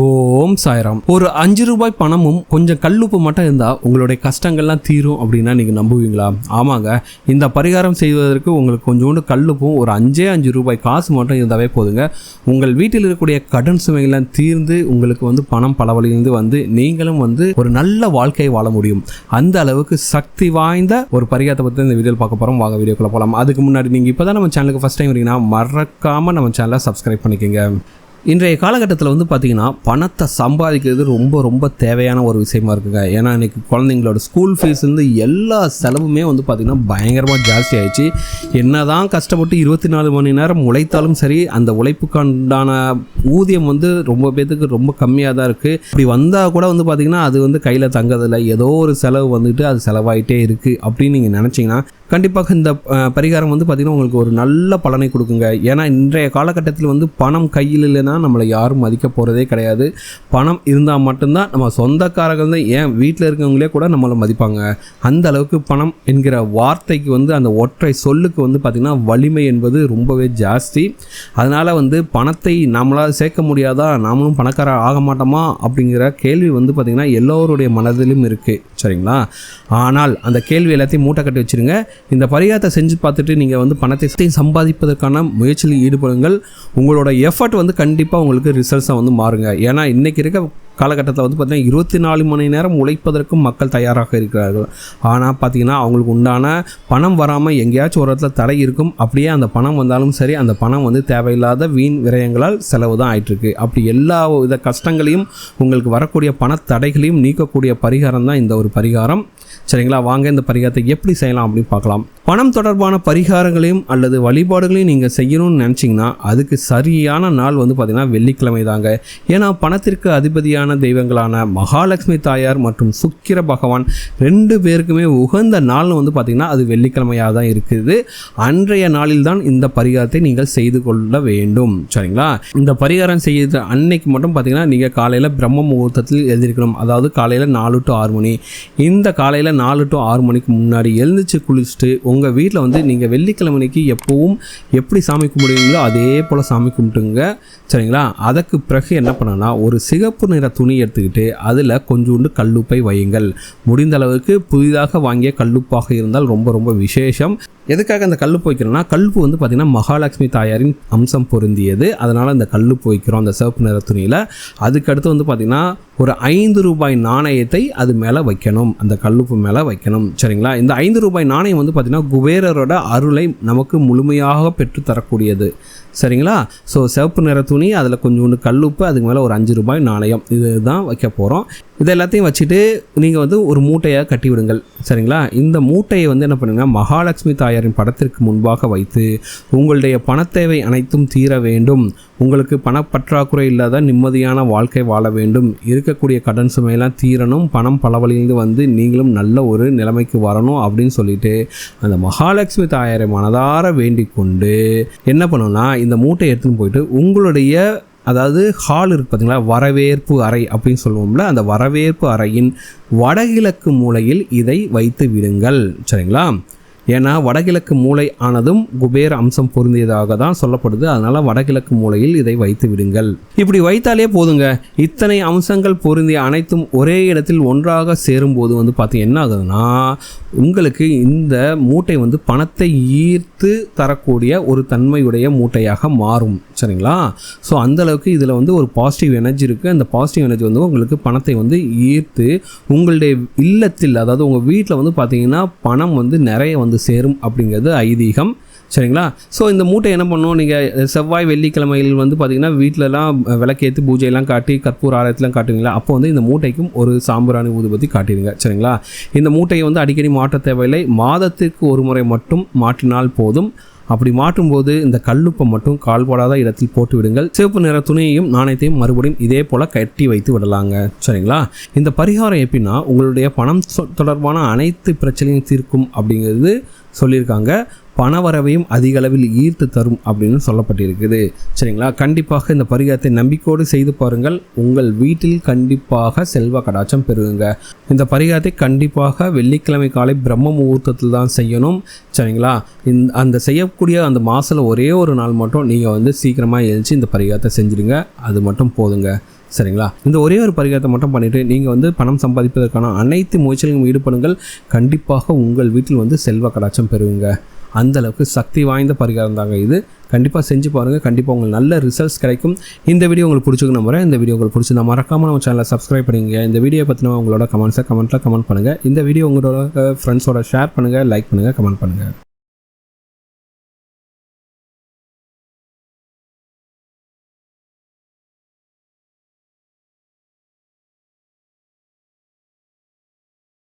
ஓம் சாய்ராம். ஒரு அஞ்சு ரூபாய் பணமும் கொஞ்சம் கல்லுப்பு மட்டும் இருந்தால் உங்களுடைய கஷ்டங்கள்லாம் தீரும் அப்படின்னா நீங்கள் நம்புவீங்களா? ஆமாங்க. இந்த பரிகாரம் செய்வதற்கு உங்களுக்கு கொஞ்சோண்டு கல்லுப்பும் ஒரு அஞ்சே அஞ்சு ரூபாய் காசு மட்டும் இருந்தாவே போதுங்க. உங்கள் வீட்டில் இருக்கக்கூடிய கடன் சுமைகள்லாம் தீர்ந்து உங்களுக்கு வந்து பணம் பல வழியிலிருந்து வந்து நீங்களும் வந்து ஒரு நல்ல வாழ்க்கையை வாழ முடியும். அந்த அளவுக்கு சக்தி வாய்ந்த ஒரு பரிகாரத்தை பற்றி இந்த வீடியோவில் பார்க்க போகிறோம் வாங்க வீடியோக்குள்ளே போகலாம் அதுக்கு முன்னாடி நீங்கள் இப்போ தான் நம்ம சேனலுக்கு ஃபஸ்ட் டைம் வரீங்கன்னா மறக்காமல் நம்ம சேனலை சப்ஸ்கிரைப் பண்ணிக்கோங்க. இன்றைய காலகட்டத்தில் வந்து பார்த்திங்கன்னா பணத்தை சம்பாதிக்கிறது ரொம்ப ரொம்ப தேவையான ஒரு விஷயமா இருக்குங்க. ஏன்னா இன்றைக்கி குழந்தைங்களோட ஸ்கூல் ஃபீஸ்லேருந்து எல்லா செலவுமே வந்து பார்த்திங்கன்னா பயங்கரமாக ஜாஸ்தி ஆயிடுச்சு. என்ன தான் கஷ்டப்பட்டு இருபத்தி நாலு மணி நேரம் உழைத்தாலும் சரி அந்த உழைப்புக்கான ஊதியம் வந்து ரொம்ப பேத்துக்கு ரொம்ப கம்மியாக தான் இருக்குது இப்படி வந்தால் கூட வந்து பார்த்திங்கன்னா அது வந்து கையில் தங்கதில்லை ஏதோ ஒரு செலவு வந்துட்டு அது செலவாயிட்டே இருக்குது அப்படின்னு நீங்கள் நினச்சிங்கன்னா கண்டிப்பாக இந்த பரிகாரம் வந்து பார்த்திங்கன்னா உங்களுக்கு ஒரு நல்ல பலனை கொடுக்குங்க. ஏன்னா இன்றைய காலகட்டத்தில் வந்து பணம் கையில் இல்லைன்னா நம்மளை யாரும் மதிக்க போகிறதே கிடையாது. பணம் இருந்தால் மட்டும்தான் நம்ம சொந்தக்காரர்கள் தான் ஏன் வீட்டில் இருக்கவங்களே கூட நம்மளை மதிப்பாங்க. அந்த அளவுக்கு பணம் என்கிற வார்த்தைக்கு வந்து அந்த ஒற்றை சொல்லுக்கு வந்து பார்த்திங்கன்னா வலிமை என்பது ரொம்பவே ஜாஸ்தி. அதனால் வந்து பணத்தை நம்மளால் சேர்க்க முடியாதா? நாமளும் பணக்காரர் ஆக மாட்டோமா? அப்படிங்கிற கேள்வி வந்து பார்த்திங்கன்னா எல்லோருடைய மனதிலும் இருக்குது சரிங்களா? ஆனால் அந்த கேள்வி எல்லாத்தையும் மூட்டை கட்டி வச்சுருங்க. இந்த பரிகாரத்தை செஞ்சு பார்த்துட்டு நீங்கள் வந்து பணத்தை சம்பாதிப்பதற்கான முயற்சியில் ஈடுபடுங்கள். உங்களோட எஃபர்ட் வந்து கண்டிப்பாக உங்களுக்கு ரிசல்ட்ஸை வந்து மாறுங்க. ஏன்னா இன்றைக்கி இருக்க காலகட்டத்தில் வந்து பார்த்திங்கன்னா இருபத்தி நாலு மணி நேரம் உழைப்பதற்கும் மக்கள் தயாராக இருக்கிறார்கள். ஆனால் பார்த்தீங்கன்னா அவங்களுக்கு உண்டான பணம் வராமல் எங்கேயாச்சும் ஒரு இடத்துல தடை இருக்கும். அப்படியே அந்த பணம் வந்தாலும் சரி அந்த பணம் வந்து தேவையில்லாத வீண் விரயங்களால் செலவு தான் ஆயிட்டுருக்கு. அப்படி எல்லா வித கஷ்டங்களையும் உங்களுக்கு வரக்கூடிய பணத்தடைகளையும் நீக்கக்கூடிய பரிகாரம் தான் இந்த ஒரு பரிகாரம். சரிங்களா? வாங்க இந்த பரிகாரத்தை எப்படி செய்யலாம் அப்படின்னு பார்க்கலாம். பணம் தொடர்பான பரிகாரங்களையும் அல்லது வழிபாடுகளையும் நீங்கள் செய்யணும்னு நினச்சிங்கன்னா அதுக்கு சரியான நாள் வந்து பார்த்திங்கன்னா வெள்ளிக்கிழமை தாங்க ஏன்னா பணத்திற்கு அதிபதியான தெய்வங்களான மகாலட்சுமி தாயார் மற்றும் சுக்கிர பகவான் ரெண்டு பேருக்குமே உகந்த நாள் வந்து பார்த்திங்கன்னா அது வெள்ளிக்கிழமையாக தான் இருக்குது. அன்றைய நாளில் தான் இந்த பரிகாரத்தை நீங்கள் செய்து கொள்ள வேண்டும். சரிங்களா? இந்த பரிகாரம் செய்யுது அன்னைக்கு மட்டும் பார்த்தீங்கன்னா நீங்கள் காலையில் பிரம்ம முகூர்த்தத்தில் எழுந்திருக்கணும். அதாவது காலையில் நாலு டு ஆறு மணி. இந்த காலையில் நாலு டு ஆறு மணிக்கு முன்னாடி எழுந்திரிச்சு குளிச்சுட்டு உங்கள் வீட்டில் வந்து நீங்கள் வெள்ளிக்கிழமைக்கு எப்பவும் எப்படி சாமி கும்பிடுவீங்களோ அதே போல் சாமி கும்பிட்டுங்க. சரிங்களா? அதற்கு பிறகு என்ன பண்ணனா ஒரு சிகப்பு நிற துணி எடுத்துக்கிட்டு அதில் கொஞ்சோண்டு கல்லுப்பை வையுங்கள். முடிந்த அளவுக்கு புதிதாக வாங்கிய கல்லுப்பாக இருந்தால் ரொம்ப ரொம்ப விசேஷம். எதுக்காக அந்த கல்லுப்பு வைக்கிறோம்னா கல்லுப்பு வந்து பார்த்திங்கன்னா மகாலட்சுமி தாயாரின் அம்சம் பொருந்தியது. அதனால் அந்த கல்லுப்பு வைக்கிறோம் அந்த சிவப்பு நிற துணியில். அதுக்கடுத்து வந்து பார்த்திங்கன்னா ஒரு ஐந்து ரூபாய் நாணயத்தை அது மேலே வைக்கணும். அந்த கல்லுப்பு மேலே வைக்கணும். சரிங்களா? இந்த ஐந்து ரூபாய் நாணயம் வந்து பார்த்திங்கன்னா குபேரரோட அருளை நமக்கு முழுமையாக பெற்று தரக்கூடியது. சரிங்களா? ஸோ சிவப்பு நிற துணி அதில் கொஞ்சோண்டு கல்லுப்பு அதுக்கு மேலே ஒரு அஞ்சு ரூபாய் நாணயம். இதுதான் வைக்க போகிறோம் இதை எல்லாத்தையும் வச்சுட்டு நீங்கள் வந்து ஒரு மூட்டையாக கட்டி விடுங்கள். சரிங்களா? இந்த மூட்டையை வந்து என்ன பண்ணுங்கள் மகாலட்சுமி தாயாரின் படத்திற்கு முன்பாக வைத்து உங்களுடைய பணத்தேவை அனைத்தும் தீர வேண்டும். உங்களுக்கு பணப்பற்றாக்குறை இல்லாத நிம்மதியான வாழ்க்கை வாழ வேண்டும். இருக்கக்கூடிய கடன் சுமையெல்லாம் தீரணும். பணம் பல வழியிலிருந்து வந்து நீங்களும் நல்ல ஒரு நிலைமைக்கு வரணும் அப்படின்னு சொல்லிட்டு அந்த மகாலட்சுமி தாயாரை மனதார வேண்டிக் கொண்டு என்ன பண்ணணும்னா இந்த மூட்டையை எடுத்துன்னு போயிட்டு உங்களுடைய அதாவது ஹால் இருக்கு வரவேற்பு அறை அப்படின்னு சொல்லுவோம்ல அந்த வரவேற்பு அறையின் வடகிழக்கு மூலையில் இதை வைத்து விடுங்கள். சரிங்களா? ஏன்னா வடகிழக்கு மூளை ஆனதும் குபேர அம்சம் பொருந்தியதாக தான் சொல்லப்படுது. அதனால் வடகிழக்கு மூலையில் இதை வைத்து விடுங்கள். இப்படி வைத்தாலே போதுங்க. இத்தனை அம்சங்கள் பொருந்திய அனைத்தும் ஒரே இடத்தில் ஒன்றாக சேரும்போது வந்து பார்த்து என்ன ஆகுதுன்னா உங்களுக்கு இந்த மூட்டை வந்து பணத்தை ஈர்த்து தரக்கூடிய ஒரு தன்மையுடைய மூட்டையாக மாறும். சரிங்களா? ஸோ அந்தளவுக்கு இதில் வந்து ஒரு பாசிட்டிவ் எனர்ஜி இருக்குது அந்த பாசிட்டிவ் எனர்ஜி வந்து உங்களுக்கு பணத்தை வந்து ஈர்த்து உங்களுடைய இல்லத்தில் அதாவது உங்கள் வீட்டில் வந்து பார்த்தீங்கன்னா பணம் வந்து நிறைய வந்து சேரும் அப்படிங்கிறது ஐதீகம். சரிங்களா? ஸோ இந்த மூட்டை என்ன பண்ணும்? நீங்கள் செவ்வாய் வெள்ளிக்கிழமையில் வந்து பார்த்தீங்கன்னா வீட்டிலலாம் விளக்கேற்றி பூஜையெல்லாம் காட்டி கற்பூர் ஆலயத்தெலாம் காட்டுவீங்களா? அப்போ வந்து இந்த மூட்டைக்கும் ஒரு சாம்பிராணி ஊதுபத்தி காட்டிடுங்க. சரிங்களா? இந்த மூட்டையை வந்து அடிக்கடி மாற்ற தேவையில்லை. மாதத்திற்கு ஒரு முறை மட்டும் மாற்றினால் போதும். அப்படி மாற்றும்போது இந்த கல்லுப்பை மட்டும் கால்படாத இடத்தில் போட்டு விடுங்கள். சிவப்பு நிற துணியையும் நாணயத்தையும் மறுபடியும் இதே போல் கட்டி வைத்து விடலாங்க. சரிங்களா? இந்த பரிகாரம் எப்படின்னா உங்களுடைய பணம் தொடர்பான அனைத்து பிரச்சனையும் தீர்க்கும் அப்படிங்கிறது சொல்லியிருக்காங்க. பணவரவையும் அதிக அளவில் ஈர்த்து தரும் அப்படின்னு சொல்லப்பட்டிருக்குது. சரிங்களா? கண்டிப்பாக இந்த பரிகாரத்தை நம்பிக்கையோடு செய்து பாருங்கள். உங்கள் வீட்டில் கண்டிப்பாக செல்வ கடாச்சம் பெறுங்க இந்த பரிகாரத்தை கண்டிப்பாக வெள்ளிக்கிழமை காலை பிரம்ம முகூர்த்தத்தில் தான் செய்யணும். சரிங்களா? இந்த அந்த செய்யக்கூடிய அந்த மாதத்தில் ஒரே ஒரு நாள் மட்டும் நீங்கள் வந்து சீக்கிரமாக எழுந்து இந்த பரிகாரத்தை செஞ்சுடுங்க. அது மட்டும் போதுங்க. சரிங்களா? இந்த ஒரே ஒரு பரிகாரத்தை மட்டும் பண்ணிவிட்டு நீங்கள் வந்து பணம் சம்பாதிப்பதற்கான அனைத்து முயற்சிகளிலும் ஈடுபடுங்கள். கண்டிப்பாக உங்கள் வீட்டில் வந்து செல்வ கடாச்சம் பெறுவீங்க. அந்த அளவுக்கு சக்தி வாய்ந்த பரிகாரம் தாங்க இது. கண்டிப்பாக செஞ்சு பாருங்கள் கண்டிப்பாக உங்களுக்கு நல்ல ரிசல்ட்ஸ் கிடைக்கும். இந்த வீடியோ உங்களுக்கு பிடிச்சிருக்கு நம்புறேன். இந்த வீடியோ உங்களுக்கு பிடிச்சிருந்தா மறக்காமல் நம்ம சேனலை சப்ஸ்கிரைப் பண்ணுங்க இந்த வீடியோ பற்றின உங்களோட கமெண்ட்ஸை கமெண்ட்டில் கமெண்ட் பண்ணுங்கள் இந்த வீடியோ உங்களோட ஃப்ரெண்ட்ஸோட ஷேர் பண்ணுங்கள் லைக் பண்ணுங்கள் கமெண்ட் பண்ணுங்கள்